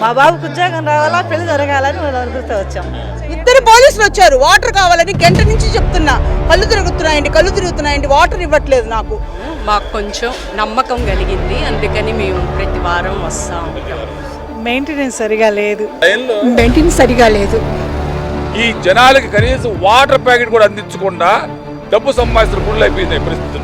మా బాబుకు ఉద్యోగం రావాలా పెళ్ళి జరగాలని మేము అనుకుంటూ వచ్చాం. ఇద్దరు పోలీసులు వచ్చారు. వాటర్ కావాలని గంట నుంచి చెప్తున్నా. కళ్ళు తిరుగుతున్నాయండి కళ్ళు తిరుగుతున్నాయండి. వాటర్ ఇవ్వట్లేదు నాకు. మాకు కొంచెం నమ్మకం కలిగింది. అందుకని మేము ప్రతి వారం వస్తూ. మెయింటెనెన్స్ సరిగా లేదు. మెయింటెనెన్స్ సరిగా లేదు. ఈ జనాలకి కనీసం వాటర్ ప్యాకెట్ కూడా అందించకుండా డబ్బు సంపాదిస్తున్న గుళ్ళు అయిపోయింది పరిస్థితులు.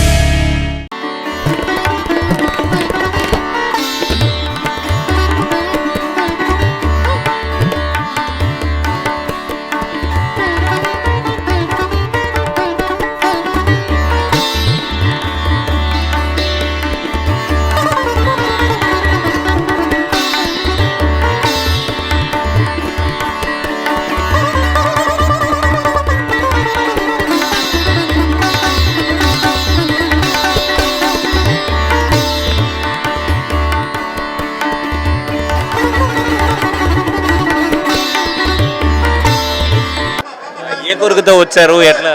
కొరకుతో వచ్చారు? ఎట్లా?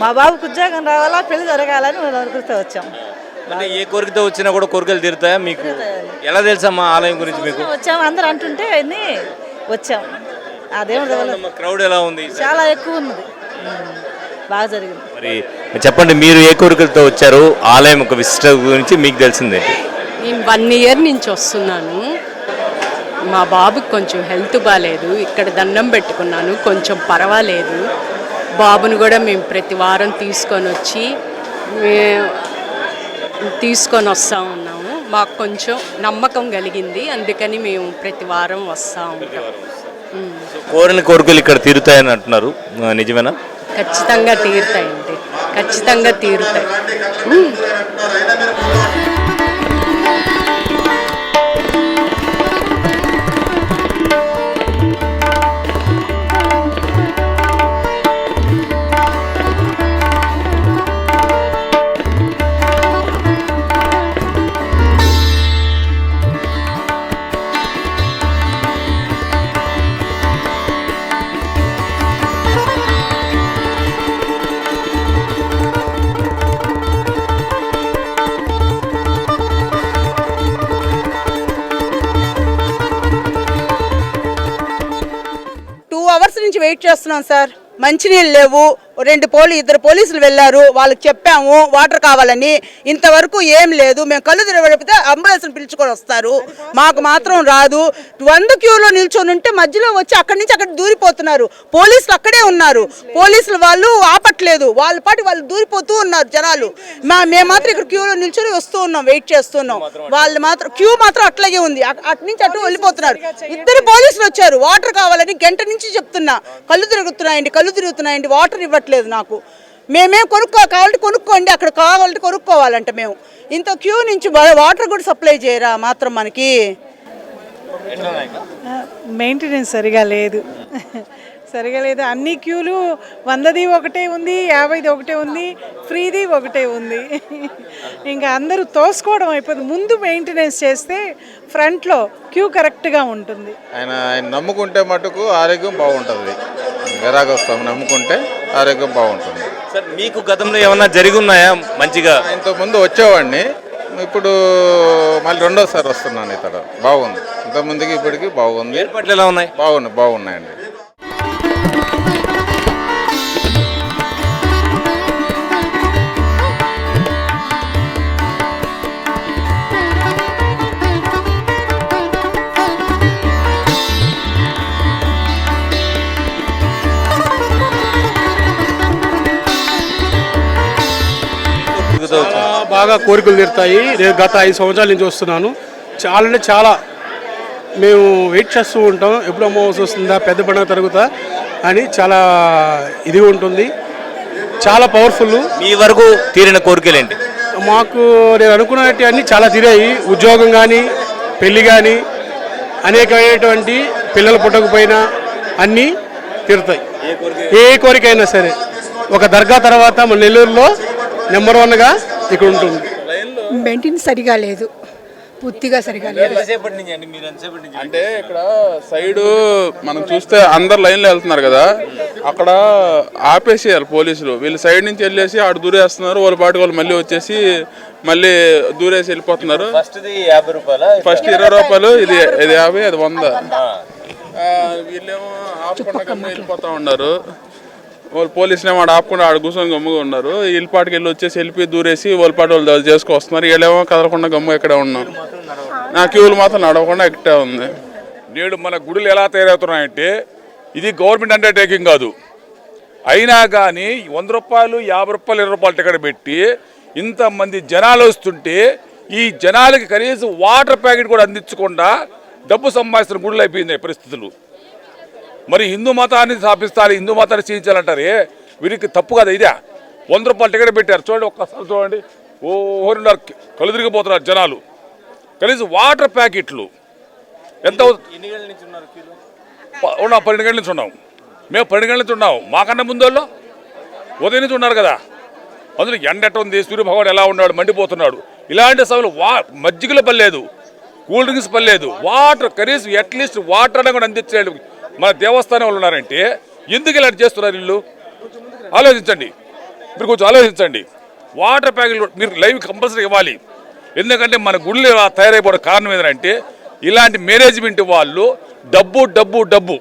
మా బాబుకు ఉద్యోగం రావాలా పెళ్ళి జరగాలని అనుకుంటూ వచ్చాం. అంటే ఏ కోరికతో వచ్చినా కూడా కోరికలు తీరుతాయా మీకు? ఎలా తెలుసమ్మా ఆలయం గురించి మీకు? వచ్చాం అందరు అంటుంటే అన్ని వచ్చాం. వల్ల క్రౌడ్ ఎలా ఉంది? చాలా ఎక్కువ ఉన్నది. బాగా జరిగింది. మరి చెప్పండి మీరు ఏ కోరికలతో వచ్చారు? ఆలయం ఒక విశిష్ట గురించి మీకు తెలిసిందే. నేను వన్ ఇయర్ నుంచి వస్తున్నాను. మా బాబుకి కొంచెం హెల్త్ బాగాలేదు ఇక్కడ దండం పెట్టుకున్నాను కొంచెం పర్వాలేదు. బాబుని కూడా మేము ప్రతి వారం తీసుకొని వచ్చి తీసుకొని వస్తూ ఉన్నాము. మాకు కొంచెం నమ్మకం కలిగింది. అందుకని మేము ప్రతి వారం వస్తూ ఉంటాం. కోరిన కోరికలు ఇక్కడ తీరుతాయని అంటున్నారు. నిజమేనా? ఖచ్చితంగా తీరుతాయండి. ఖచ్చితంగా తీరుతాయి. నుంచి వెయిట్ చేస్తున్నాం సార్. మంచినీళ్ళు లేవు. రెండు పోలీ ఇద్దరు పోలీసులు వెళ్ళారు. వాళ్ళకి చెప్పాము వాటర్ కావాలని. ఇంతవరకు ఏం లేదు. మేము కళ్ళు తిరగడిపితే అంబులెన్స్ పిలుచుకొని వస్తారు. మాకు మాత్రం రాదు. వంద క్యూలో నిల్చొని ఉంటే మధ్యలో వచ్చి అక్కడి నుంచి అక్కడ దూరిపోతున్నారు. పోలీసులు అక్కడే ఉన్నారు. పోలీసులు వాళ్ళు ఆపట్లేదు. వాళ్ళ పాటి వాళ్ళు దూరిపోతూ ఉన్నారు జనాలు. మా మేము మాత్రం ఇక్కడ క్యూలో నిల్చొని వస్తూ ఉన్నాం వెయిట్ చేస్తున్నాం. వాళ్ళు మాత్రం క్యూ మాత్రం అట్లాగే ఉంది. అటు నుంచి అటు వెళ్ళిపోతున్నారు. ఇద్దరు పోలీసులు వచ్చారు. వాటర్ కావాలని గంట నుంచి చెప్తున్నా. కళ్ళు తిరుగుతున్నాయండి కళ్ళు తిరుగుతున్నాయండి. వాటర్ ఇవ్వట్లేదు. నాకు. మేమేం కొనుక్కో కావాలంటే కొనుక్కోండి అక్కడ కావాలంటే కొనుక్కోవాలంట మేము. ఇంత క్యూ నుంచి వా- వాటర్ కూడా సప్లై చేయరా మాత్రం మనకి? మెయింటెనెన్స్ సరిగా లేదు. సరిగా లేదు. అన్ని క్యూలు వందది ఒకటే ఉంది యాభైది ఒకటే ఉంది ఫ్రీది ఒకటే ఉంది. ఇంకా అందరూ తోసుకోవడం అయిపోతుంది ముందు మెయింటెనెన్స్ చేస్తే ఫ్రంట్లో క్యూ కరెక్ట్గా ఉంటుంది. ఆయన ఆయన నమ్ముకుంటే మటుకు ఆరోగ్యం బాగుంటుంది. విరాగస్వామి నమ్ముకుంటే ఆరోగ్యం బాగుంటుంది. సార్ మీకు గతంలో ఏమన్నా జరిగి ఉన్నాయా మంచిగా ఇంతకుముందు వచ్చేవాడిని. ఇప్పుడు మళ్ళీ రెండోసారి వస్తున్నాను ఇక్కడ బాగుంది. ఇంతకుముందుకి ఇప్పటికి బాగుంది. ఏర్పాట్లు ఎలా ఉన్నాయి? బాగున్నాయి బాగున్నాయండి. బాగా కోరికలు తీరుతాయి. నేను గత ఐదు సంవత్సరాల నుంచి వస్తున్నాను. చాలా అంటే చాలా మేము వెయిట్ చేస్తూ ఉంటాం. ఎప్పుడు అమావాస్య వస్తుందా పెద్ద పండుగ తరుగుతా అని చాలా ఇది ఉంటుంది. చాలా పవర్ఫుల్. మీ వరకు తీరిన కోరికలు ఏంటి? మాకు నేను అనుకున్నట్టు అన్నీ చాలా తీరాయి. ఉద్యోగం కానీ పెళ్ళి కానీ అనేకమైనటువంటి పిల్లలు పుట్టకపోయినా అన్నీ తీరుతాయి. ఏ కోరికైనా సరే. ఒక దర్గా తర్వాత మన నెల్లూరులో నెంబర్ వన్గా ఇక్కడ ఉంటుంది. మెయింటెనెన్స్ సరిగా లేదు. పూర్తిగా సరిగా లేదు. అంటే ఇక్కడ సైడ్ మనం చూస్తే అందరు లైన్లో వెళ్తున్నారు కదా అక్కడ ఆపేసేయాలి పోలీసులు. వీళ్ళు సైడ్ నుంచి వెళ్ళేసి ఆడ దూరేస్తున్నారు వాళ్ళ పాటి వాళ్ళు మళ్ళీ వచ్చేసి మళ్ళీ దూరేసి వెళ్ళిపోతున్నారు. ఫస్ట్ ఇరవై రూపాయలు ఇది ఇది యాభై అది వంద. ఆ, వీళ్ళేమో ఆపకుండా వెళ్ళిపోతా ఉన్నారు. వాళ్ళు పోలీసులు ఏమో ఆడ ఆపకుండా ఆడ కూర్చొని గమ్ముగా ఉన్నారు. ఇల్పాటికి వెళ్ళి వచ్చేసి వెళ్ళిపోయి దూరేసి వాళ్ళ పాటి వాళ్ళు చేసుకొస్తున్నారు. వీళ్ళేమో కదలకుండా గమ్ము ఇక్కడే ఉన్నాం. నా క్యూలు మాత్రం నడవకుండా ఇక్కడే ఉంది. నేడు మన గుడులు ఎలా తయారవుతున్నాయంటే ఇది గవర్నమెంట్ అండర్టేకింగ్ కాదు. అయినా కానీ వంద రూపాయలు యాభై రూపాయలు ఇరవై రూపాయలు టికెట్ పెట్టి ఇంతమంది జనాలు వస్తుంటే ఈ జనాలకి కనీసం వాటర్ ప్యాకెట్ కూడా అందించకుండా డబ్బు సంపాదిస్తున్న గుడులు అయిపోయింది పరిస్థితులు. మరి హిందూ మతాన్ని స్థాపిస్తారు హిందూ మతాన్ని చేయించాలంటారే వీరికి తప్పు కదా ఇదే? వంద రూపాయలు టికెట్ పెట్టారు. చూడండి ఒక్కసారి చూడండి. ఓహోరున్నారు కళ్ళు తిరిగిపోతున్నారు జనాలు. కనీసం వాటర్ ప్యాకెట్లు. ఎంత ఉన్నాం పన్నెండు గంటల నుంచి ఉన్నాం. మేము పన్నెండు గంటల నుంచి ఉన్నాం. మాకన్నా ముందు వాళ్ళు? ఉదయం నుంచి ఉన్నారు కదా. అందులో ఎండ ఎట్ట ఉంది? సూర్య భగవాన్ ఎలా ఉన్నాడు? మండిపోతున్నాడు. ఇలాంటి సమయంలో వా మజ్జిగలు పర్లేదు కూల్ డ్రింక్స్ పర్లేదు వాటర్ కనీసం అట్లీస్ట్ వాటర్ అనే కూడా అందించలేదు మన దేవస్థానం వాళ్ళు ఉన్నారంటే ఎందుకు ఇలాంటి చేస్తున్నారు వీళ్ళు? ఆలోచించండి. మీరు కొంచెం ఆలోచించండి. వాటర్ ప్యాకెట్లు మీరు లైవ్ కంపల్సరీ ఇవ్వాలి. ఎందుకంటే మన గుళ్ళు తయారైపోవడం కారణం ఏంటంటే ఇలాంటి మేనేజ్మెంట్ వాళ్ళు డబ్బు డబ్బు డబ్బు